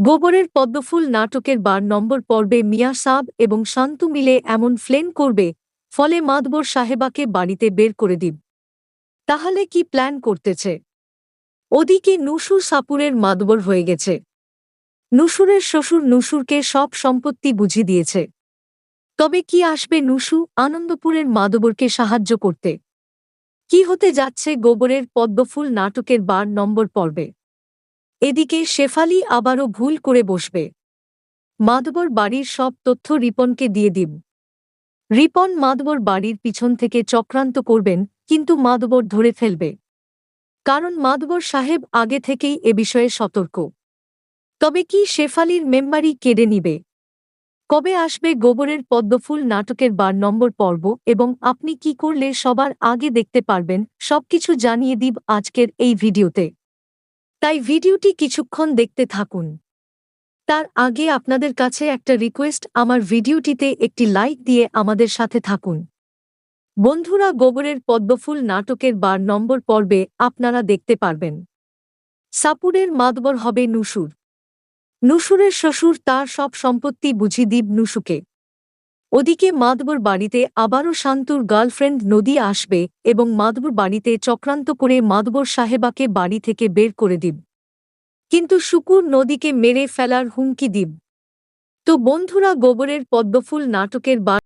গোবরের পদ্মফুল নাটকের বার নম্বর পর্বে মিয়া সাব এবং শান্তু মিলে এমন ফ্লেন করবে, ফলে মাদবর সাহেবাকে বাড়িতে বের করে দিব। তাহলে কি প্ল্যান করতেছে? ওদিকে নুসুর সাপুরের মাদবর হয়ে গেছে। নুসুরের শ্বশুর নুসুরকে সব সম্পত্তি বুঝিয়ে দিয়েছে। তবে কি আসবে নুসু আনন্দপুরের মাদবরকে সাহায্য করতে? কি হতে যাচ্ছে গোবরের পদ্মফুল নাটকের বার নম্বর পর্বে? এদিকে শেফালি আবারও ভুল করে বসবে। মাদবর বাড়ির সব তথ্য রিপনকে দিয়ে দিব রিপন মাধবর বাড়ির পিছন থেকে চক্রান্ত করবেন, কিন্তু মাধবর ধরে ফেলবে। কারণ মাদবর সাহেব আগে থেকেই এ বিষয়ে সতর্ক। তবে কি শেফালির মেম্বারি কেড়ে নিবে? কবে আসবে গোবরের পদ্মফুল নাটকের বার নম্বর পর্ব এবং আপনি কি করলে সবার আগে দেখতে পারবেন, সবকিছু জানিয়ে দিব আজকের এই ভিডিওতে। তাই ভিডিওটি কিছুক্ষণ দেখতে থাকুন। তার আগে আপনাদের কাছে একটা রিকোয়েস্ট আমার ভিডিওটিতে একটি লাইক দিয়ে আমাদের সাথে থাকুন। বন্ধুরা, গোবরের পদ্মফুল নাটকের বার নম্বর পর্বে আপনারা দেখতে পারবেন। সাপুরের মাদবর হবে নুসুর। নুসুরের শ্বশুর তার সব সম্পত্তি বুঝি দিব নুসুকে। ওদিকে মাদবর বাড়িতে আবারও শান্তুর গার্লফ্রেন্ড নদী আসবে এবং মাদবর বাড়িতে চক্রান্ত করে মাদবর সাহেবাকে বাড়ি থেকে বের করে দিব। কিন্তু শুকুর নদীকে মেরে ফেলার হুমকি দিব। তো বন্ধুরা গোবরের পদ্মফুল নাটকের